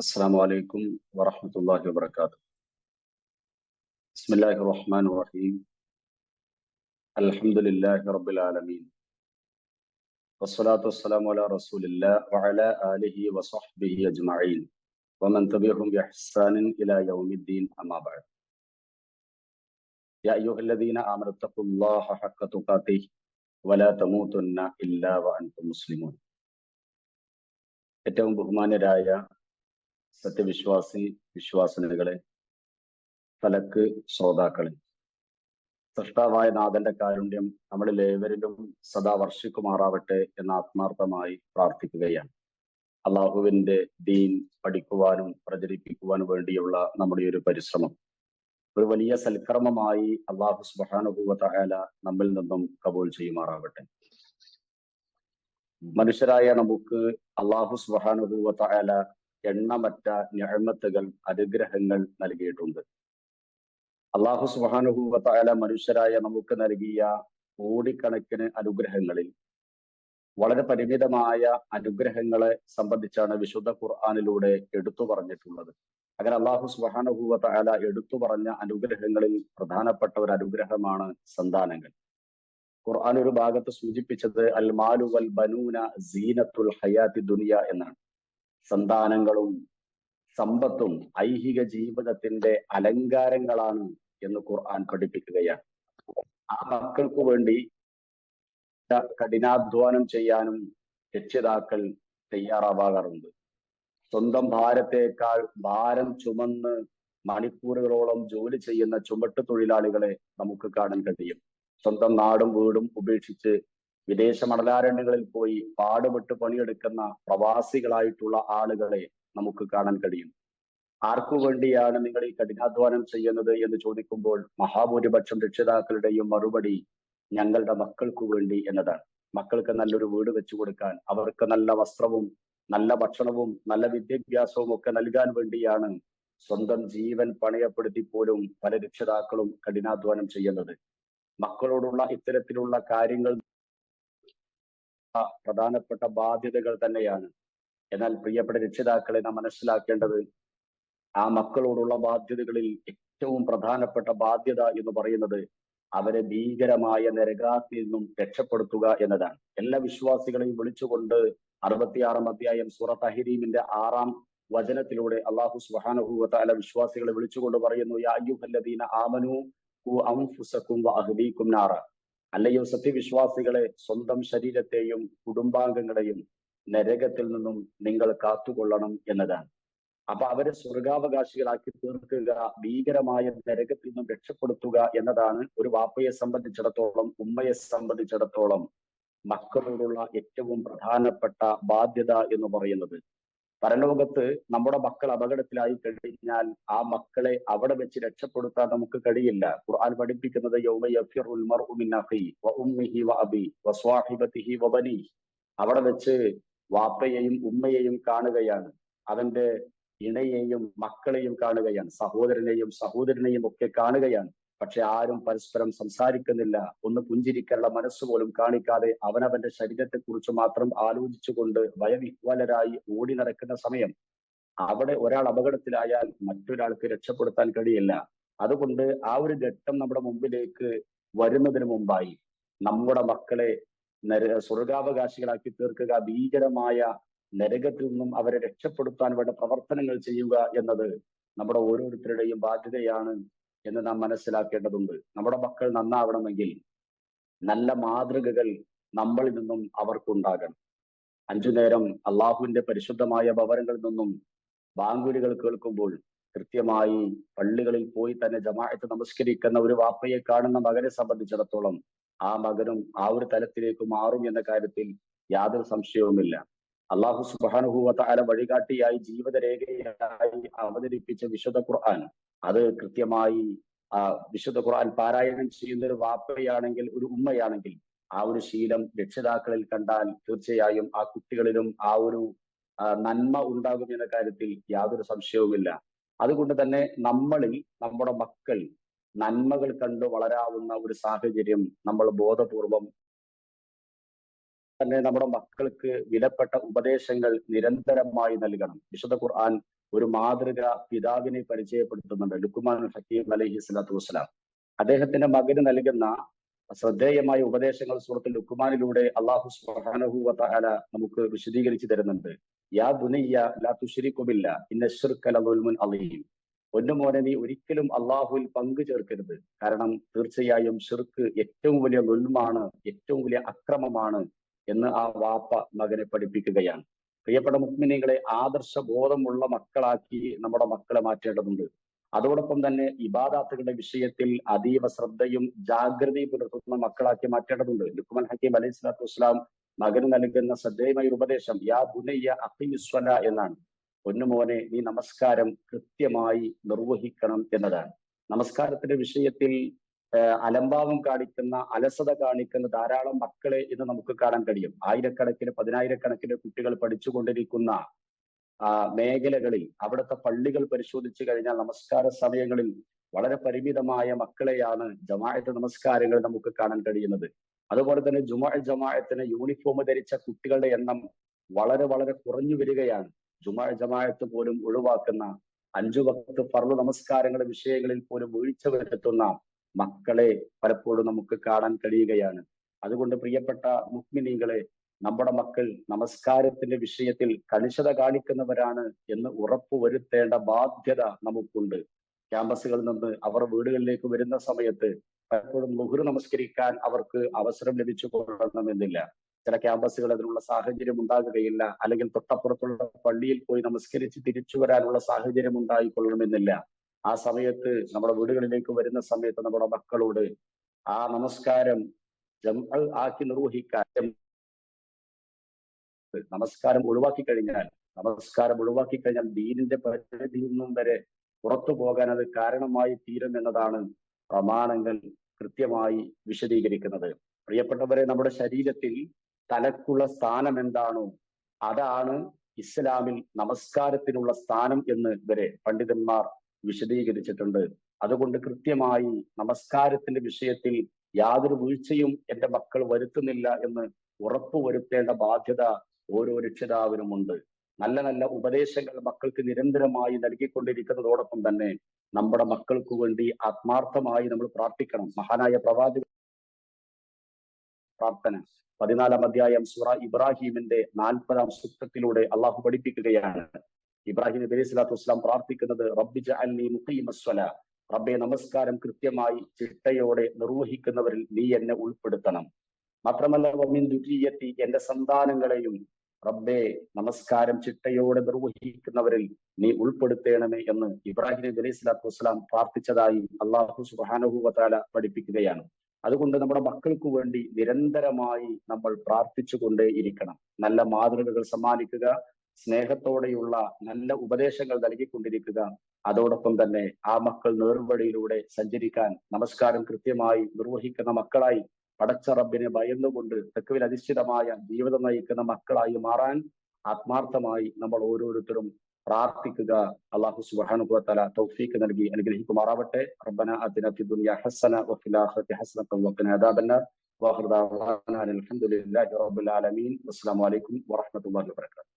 السلام عليكم ورحمة الله وبركاته بسم الله الرحمن الرحيم الحمد لله رب العالمين والصلاة والسلام على رسول الله وعلى آله وصحبه أجمعين ومن تبعهم بإحسان إلى يوم الدين أما بعد يا أيها الذين آمنوا اتقوا الله حق تقاته ولا تموتن إلا وأنتم مسلمون ഏറ്റവും ബഹുമാന്യരായ സത്യവിശ്വാസി വിശ്വാസിനികളെ തലക്ക് ശ്രോതാക്കളെ. സൃഷ്ടാവായ നാഥന്റെ കാരുണ്യം നമ്മളിൽ ഏവരിലും സദാ വർഷിക്കുമാറാവട്ടെ എന്ന് ആത്മാർത്ഥമായി പ്രാർത്ഥിക്കുകയാണ്. അള്ളാഹുവിന്റെ ദീൻ പഠിക്കുവാനും പ്രചരിപ്പിക്കുവാനും വേണ്ടിയുള്ള നമ്മുടെ ഒരു പരിശ്രമം. ഒരു വലിയ സൽക്കർമ്മമായി അള്ളാഹു സുബാനുഭൂവത്തായാല നമ്മിൽ നിന്നും കബൂൾ ചെയ്യുമാറാവട്ടെ. മനുഷ്യരായ നമുക്ക് അള്ളാഹു സുബാനുഭൂവത്തായാല എണ്ണമറ്റ ഞഴമത്തുകൾ അനുഗ്രഹങ്ങൾ നൽകിയിട്ടുണ്ട്. അള്ളാഹു സുബാനുഭൂവത്തായാല മനുഷ്യരായ നമുക്ക് നൽകിയ കോടിക്കണക്കിന് അനുഗ്രഹങ്ങളിൽ വളരെ പരിമിതമായ അനുഗ്രഹങ്ങളെ സംബന്ധിച്ചാണ് വിശുദ്ധ ഖുർആാനിലൂടെ എടുത്തു പറഞ്ഞിട്ടുള്ളത്. അങ്ങനെ അള്ളാഹു സുബാനുഭൂവത്തായാല എടുത്തു പറഞ്ഞ അനുഗ്രഹങ്ങളിൽ പ്രധാനപ്പെട്ട ഒരു അനുഗ്രഹമാണ് സന്താനങ്ങൾ. ഖുർആൻ ഒരു ഭാഗത്ത് സൂചിപ്പിച്ചത് അൽ മാലു വൽ ബനൂന സീനത്തുൽ ഹയാത്തി ദുനിയ എന്നാണ്. സന്താനങ്ങളും സമ്പത്തും ഐഹിക ജീവിതത്തിന്റെ അലങ്കാരങ്ങളാണ് എന്ന് ഖുർആൻ പഠിപ്പിക്കുകയാണ്. ആ മക്കൾക്ക് വേണ്ടി കഠിനാധ്വാനം ചെയ്യാനും രക്ഷിതാക്കൾ തയ്യാറാവാറുണ്ട്. സ്വന്തം ഭാരത്തേക്കാൾ ഭാരം ചുമന്ന് മണിക്കൂറുകളോളം ജോലി ചെയ്യുന്ന ചുമട്ട് തൊഴിലാളികളെ നമുക്ക് കാണാൻ കഴിയും. സ്വന്തം നാടും വീടും ഉപേക്ഷിച്ച് വിദേശ മണലാരണ്യങ്ങളിൽ പോയി പാടുപെട്ട് പണിയെടുക്കുന്ന പ്രവാസികളായിട്ടുള്ള ആളുകളെ നമുക്ക് കാണാൻ കഴിയും. ആർക്കു വേണ്ടിയാണ് നിങ്ങൾ ഈ കഠിനാധ്വാനം ചെയ്യുന്നത് എന്ന് ചോദിക്കുമ്പോൾ മഹാഭൂരിപക്ഷം രക്ഷിതാക്കളുടെയും മറുപടി ഞങ്ങളുടെ മക്കൾക്കു വേണ്ടി എന്നതാണ്. മക്കൾക്ക് നല്ലൊരു വീട് വെച്ചു കൊടുക്കാൻ അവർക്ക് നല്ല വസ്ത്രവും നല്ല ഭക്ഷണവും നല്ല വിദ്യാഭ്യാസവും ഒക്കെ നൽകാൻ വേണ്ടിയാണ് സ്വന്തം ജീവൻ പണയപ്പെടുത്തി പോലും പല രക്ഷിതാക്കളും കഠിനാധ്വാനം ചെയ്യുന്നത്. മക്കളോടുള്ള ഇത്തരത്തിലുള്ള കാര്യങ്ങൾ പ്രധാനപ്പെട്ട ബാധ്യതകൾ തന്നെയാണ്. എന്നാൽ പ്രിയപ്പെട്ട രക്ഷിതാക്കളെ നാം മനസ്സിലാക്കേണ്ടത് ആ മക്കളോടുള്ള ബാധ്യതകളിൽ ഏറ്റവും പ്രധാനപ്പെട്ട ബാധ്യത എന്ന് പറയുന്നത് അവരെ ഭീകരമായ നരകാത്തിൽ നിന്നും രക്ഷപ്പെടുത്തുക എന്നതാണ്. എല്ലാ വിശ്വാസികളെയും വിളിച്ചുകൊണ്ട് അറുപത്തിയാറാം അധ്യായം സുറ തഹരീമിന്റെ ആറാം വചനത്തിലൂടെ അള്ളാഹു സുഹാനുഭൂവത്താല വിശ്വാസികളെ വിളിച്ചുകൊണ്ട് പറയുന്നു ആമനു അംഫുസക്കും നാറ. അല്ലയോ സത്യവിശ്വാസികളെ സ്വന്തം ശരീരത്തെയും കുടുംബാംഗങ്ങളെയും നരകത്തിൽ നിന്നും നിങ്ങൾ കാത്തുകൊള്ളണം എന്നതാണ്. അപ്പൊ അവരെ സ്വർഗാവകാശികളാക്കി തീർക്കുക ഭീകരമായ നരകത്തിൽ നിന്നും രക്ഷപ്പെടുത്തുക എന്നതാണ് ഒരു വാപ്പയെ സംബന്ധിച്ചിടത്തോളം ഉമ്മയെ സംബന്ധിച്ചിടത്തോളം മക്കളോടുള്ള ഏറ്റവും പ്രധാനപ്പെട്ട ബാധ്യത എന്ന് പറയുന്നത്. പരലോകത്ത് നമ്മുടെ മക്കൾ അപകടത്തിലായി കഴിഞ്ഞാൽ ആ മക്കളെ അവിടെ വെച്ച് രക്ഷപ്പെടുത്താൻ നമുക്ക് കഴിയില്ല. ഖുർആൻ പഠിപ്പിക്കുന്നത് അവിടെ വെച്ച് വാപ്പയെയും ഉമ്മയെയും കാണുകയാണ്. അവന്റെ ഇണയെയും മക്കളെയും കാണുകയാണ്. സഹോദരനെയും സഹോദരനെയും ഒക്കെ കാണുകയാണ്. പക്ഷെ ആരും പരസ്പരം സംസാരിക്കുന്നില്ല. ഒന്ന് പുഞ്ചിരിക്കാനുള്ള മനസ്സ് പോലും കാണിക്കാതെ അവനവന്റെ ശരീരത്തെ കുറിച്ച് മാത്രം ആലോചിച്ചുകൊണ്ട് ഭയവിഹ്വലരായി ഓടി നടക്കുന്ന സമയം. അവിടെ ഒരാൾ അപകടത്തിലായാൽ മറ്റൊരാൾക്ക് രക്ഷപ്പെടുത്താൻ കഴിയില്ല. അതുകൊണ്ട് ആ ഒരു ഘട്ടം നമ്മുടെ മുമ്പിലേക്ക് വരുന്നതിന് മുമ്പായി നമ്മുടെ മക്കളെ സ്വർഗാവകാശികളാക്കി തീർക്കുക ഭീകരമായ നരകത്തിൽ നിന്നും അവരെ രക്ഷപ്പെടുത്താൻ വേണ്ട പ്രവർത്തനങ്ങൾ ചെയ്യുക എന്നത് നമ്മുടെ ഓരോരുത്തരുടെയും ബാധ്യതയാണ്. എന്ന് നാം മനസ്സിലാക്കേണ്ടതുണ്ട്. നമ്മുടെ മക്കൾ നന്നാവണമെങ്കിൽ നല്ല മാതൃകകൾ നമ്മളിൽ നിന്നും അവർക്കുണ്ടാകണം. അഞ്ചു നേരം അള്ളാഹുവിന്റെ പരിശുദ്ധമായ ഭവനങ്ങളിൽ നിന്നും ബാങ്കുലികൾ കേൾക്കുമ്പോൾ കൃത്യമായി പള്ളികളിൽ പോയി തന്നെ ജമാഅത്ത് നമസ്കരിക്കുന്ന ഒരു വാപ്പയെ കാണുന്ന മകനെ സംബന്ധിച്ചിടത്തോളം ആ മകനും ആ ഒരു തലത്തിലേക്ക് മാറും എന്ന കാര്യത്തിൽ യാതൊരു സംശയവുമില്ല. അള്ളാഹു തആല വഴികാട്ടിയായി ജീവിതരേഖയായി അവതരിപ്പിച്ച വിശുദ്ധ ഖുർആൻ അത് കൃത്യമായി ആ വിശുദ്ധ ഖുർആൻ പാരായണം ചെയ്യുന്ന ഒരു വാപ്പയാണെങ്കിൽ ഒരു ഉമ്മയാണെങ്കിൽ ആ ഒരു ശീലം രക്ഷിതാക്കളിൽ കണ്ടാൽ തീർച്ചയായും ആ കുട്ടികളിലും ആ ഒരു നന്മ ഉണ്ടാകും എന്ന കാര്യത്തിൽ യാതൊരു സംശയവുമില്ല. അതുകൊണ്ട് തന്നെ നമ്മളിൽ നമ്മുടെ മക്കൾ നന്മകൾ കണ്ട് വളരാവുന്ന ഒരു സാഹചര്യം നമ്മൾ ബോധപൂർവം തന്നെ നമ്മുടെ മക്കൾക്ക് വിലപ്പെട്ട ഉപദേശങ്ങൾ നിരന്തരമായി നൽകണം. വിശുദ്ധ ഖുർആൻ ഒരു മാതൃക പിതാവിനെ പരിചയപ്പെടുത്തുന്നുണ്ട്. ലുക്കുമാൻ ഹക്കീം അലഹി സ്വലാത്തു വസ്സലാം. അദ്ദേഹത്തിന്റെ മകന് നൽകുന്ന ശ്രദ്ധേയമായ ഉപദേശങ്ങൾ സുഹൃത്ത് ലുക്കുമാനിലൂടെ അള്ളാഹു സുബ്ഹാനഹു വതആല നമുക്ക് വിശദീകരിച്ചു തരുന്നുണ്ട്. യാ ദുനിയ ലാ തുശ്രിക്കുബില്ല ഇന്ന അലീം. അളീം പൊന്നുമോനെ നീ ഒരിക്കലും അള്ളാഹുവിൽ പങ്കു ചേർക്കരുത്. കാരണം തീർച്ചയായും ഷിർക്ക് ഏറ്റവും വലിയ നുൽമാണ് ഏറ്റവും വലിയ അക്രമമാണ് എന്ന് ആ വാപ്പ മകനെ പഠിപ്പിക്കുകയാണ്. പ്രിയപ്പെട്ട മുക്മിനികളെ ആദർശ ബോധമുള്ള മക്കളാക്കി നമ്മുടെ മക്കളെ മാറ്റേണ്ടതുണ്ട്. അതോടൊപ്പം തന്നെ ഇബാദാത്തുകളുടെ വിഷയത്തിൽ അതീവ ശ്രദ്ധയും ജാഗ്രതയും പുലർത്തുന്ന മക്കളാക്കി മാറ്റേണ്ടതുണ്ട്. ലുക്മാൻ ഹക്കീം അലൈഹി സ്വലാത്തു വസ്സലാം മകന് നൽകുന്ന ശ്രദ്ധേയമായ ഉപദേശം യാ ബുനയ്യ അഖിമിസ്വല എന്നാണ്. പൊന്നുമോനെ നീ നമസ്കാരം കൃത്യമായി നിർവഹിക്കണം എന്നതാണ്. നമസ്കാരത്തിന്റെ വിഷയത്തിൽ അലംഭാവം കാണിക്കുന്ന അലസത കാണിക്കുന്ന ധാരാളം മക്കളെ ഇന്ന് നമുക്ക് കാണാൻ കഴിയും. ആയിരക്കണക്കിന് പതിനായിരക്കണക്കിന് കുട്ടികൾ പഠിച്ചുകൊണ്ടിരിക്കുന്ന മേഖലകളിൽ അവിടുത്തെ പള്ളികൾ പരിശോധിച്ചു കഴിഞ്ഞാൽ നമസ്കാര സമയങ്ങളിൽ വളരെ പരിമിതമായ മക്കളെയാണ് ജമാഅത്ത് നമസ്കാരങ്ങൾ നമുക്ക് കാണാൻ കഴിയുന്നത്. അതുപോലെ തന്നെ ജുമാ ജമാഅത്തിന് യൂണിഫോം ധരിച്ച കുട്ടികളുടെ എണ്ണം വളരെ വളരെ കുറഞ്ഞു വരികയാണ്. ജുമാ ജമാഅത്ത് പോലും ഒഴിവാക്കുന്ന അഞ്ചു വക്കത്ത് ഫർൾ നമസ്കാരങ്ങളുടെ വിഷയങ്ങളിൽ പോലും വീഴ്ച വരുത്തുന്ന മക്കളെ പലപ്പോഴും നമുക്ക് കാണാൻ കഴിയുകയാണ്. അതുകൊണ്ട് പ്രിയപ്പെട്ട മുക്മിനീകളെ നമ്മുടെ മക്കൾ നമസ്കാരത്തിന്റെ വിഷയത്തിൽ കണിശത കാണിക്കുന്നവരാണ് എന്ന് ഉറപ്പുവരുത്തേണ്ട ബാധ്യത നമുക്കുണ്ട്. ക്യാമ്പസുകളിൽ നിന്ന് അവർ വീടുകളിലേക്ക് വരുന്ന സമയത്ത് പലപ്പോഴും മുഹുർ നമസ്കരിക്കാൻ അവർക്ക് അവസരം ലഭിച്ചു കൊള്ളണമെന്നില്ല ചില ക്യാമ്പസുകൾ അതിനുള്ള സാഹചര്യം ഉണ്ടാകുകയില്ല. അല്ലെങ്കിൽ തൊട്ടപ്പുറത്തുള്ള പള്ളിയിൽ പോയി നമസ്കരിച്ച് തിരിച്ചു വരാനുള്ള സാഹചര്യം ഉണ്ടായിക്കൊള്ളണമെന്നില്ല. ആ സമയത്ത് നമ്മുടെ വീടുകളിലേക്ക് വരുന്ന സമയത്ത് നമ്മുടെ മക്കളോട് ആ നമസ്കാരം ആക്കി നിർവഹിക്കാൻ നമസ്കാരം ഒഴിവാക്കി കഴിഞ്ഞാൽ നമസ്കാരം ഒഴിവാക്കി കഴിഞ്ഞാൽ ദീനിന്റെ പരിധിയിൽ നിന്നും വരെ പുറത്തു പോകാൻ അത് കാരണമായി തീരും എന്നതാണ് പ്രമാണങ്ങൾ കൃത്യമായി വിശദീകരിക്കുന്നത്. പ്രിയപ്പെട്ടവരെ നമ്മുടെ ശരീരത്തിൽ തലക്കുള്ള സ്ഥാനം എന്താണോ അതാണ് ഇസ്ലാമിൽ നമസ്കാരത്തിനുള്ള സ്ഥാനം എന്ന് വരെ പണ്ഡിതന്മാർ വിശദീകരിച്ചിട്ടുണ്ട്. അതുകൊണ്ട് കൃത്യമായി നമസ്കാരത്തിന്റെ വിഷയത്തിൽ യാതൊരു വീഴ്ചയും എന്റെ മക്കൾ വരുത്തുന്നില്ല എന്ന് ഉറപ്പുവരുത്തേണ്ട ബാധ്യത ഓരോ രക്ഷിതാവിനുമുണ്ട്. നല്ല നല്ല ഉപദേശങ്ങൾ മക്കൾക്ക് നിരന്തരമായി നൽകിക്കൊണ്ടിരിക്കുന്നതോടൊപ്പം തന്നെ നമ്മുടെ മക്കൾക്ക് വേണ്ടി ആത്മാർത്ഥമായി നമ്മൾ പ്രാർത്ഥിക്കണം. മഹാനായ പ്രവാചക പ്രാർത്ഥന. പതിനാലാം അധ്യായം സുറ ഇബ്രാഹിമിന്റെ നാൽപ്പതാം സൂക്തത്തിലൂടെ അള്ളാഹു പഠിപ്പിക്കുകയാണ്. ഇബ്രാഹിം നബി അലൈഹി സ്വലാത്തു വസ്സലാം പ്രാർത്ഥിക്കുന്നത് റബ്ബിജ അല്ലി മുഖീമസ്വല റബ്ബെ നമസ്കാരം കൃത്യമായി ചിട്ടയോടെ നിർവഹിക്കുന്നവരിൽ നീ എന്നെ ഉൾപ്പെടുത്തണം. മാത്രമല്ല വമിൻ ദുരീയത്തി എന്റെ സന്താനങ്ങളെയും റബ്ബെ നമസ്കാരം ചിട്ടയോടെ നിർവഹിക്കുന്നവരിൽ നീ ഉൾപ്പെടുത്തേണമേ എന്ന് ഇബ്രാഹിം നബി അലൈഹി സ്വലാത്തു വസ്സലാം പ്രാർത്ഥിച്ചതായി അള്ളാഹു സുബാനഹു വതാല പഠിപ്പിക്കുകയാണ്. അതുകൊണ്ട് നമ്മുടെ മക്കൾക്ക് വേണ്ടി നിരന്തരമായി നമ്മൾ പ്രാർത്ഥിച്ചുകൊണ്ടേ ഇരിക്കണം നല്ല മാതൃകകൾ സമ്മാനിക്കുക സ്നേഹത്തോടെയുള്ള നല്ല ഉപദേശങ്ങൾ നൽകിക്കൊണ്ടിരിക്കുക. അതോടൊപ്പം തന്നെ ആ മക്കൾ നേർവഴിയിലൂടെ സഞ്ചരിക്കാൻ നമസ്കാരം കൃത്യമായി നിർവഹിക്കുന്ന മക്കളായി പടച്ച റബ്ബിനെ ഭയന്നുകൊണ്ട് തെക്കുവിൽ അധിഷ്ഠിതമായ ജീവിതം നയിക്കുന്ന മക്കളായി മാറാൻ ആത്മാർത്ഥമായി നമ്മൾ ഓരോരുത്തരും പ്രാർത്ഥിക്കുക. അള്ളാഹു സുബ്ഹാനഹു തൗഫീക്ക് നൽകി അനുഗ്രഹിക്കുമാറാവട്ടെ. റബ്ബന അതിന ഫി ദുനിയ ഹസന വഫിൽ ആഖിറതി ഹസനത വഖിന അദാബന്നാർ. വാഖിർ ദഅവാന അൽഹംദുലില്ലാഹി റബ്ബിൽ ആലമീൻ. അസ്സലാമു അലൈക്കും വറഹ്മത്തുള്ളാഹി വബറകാതുഹു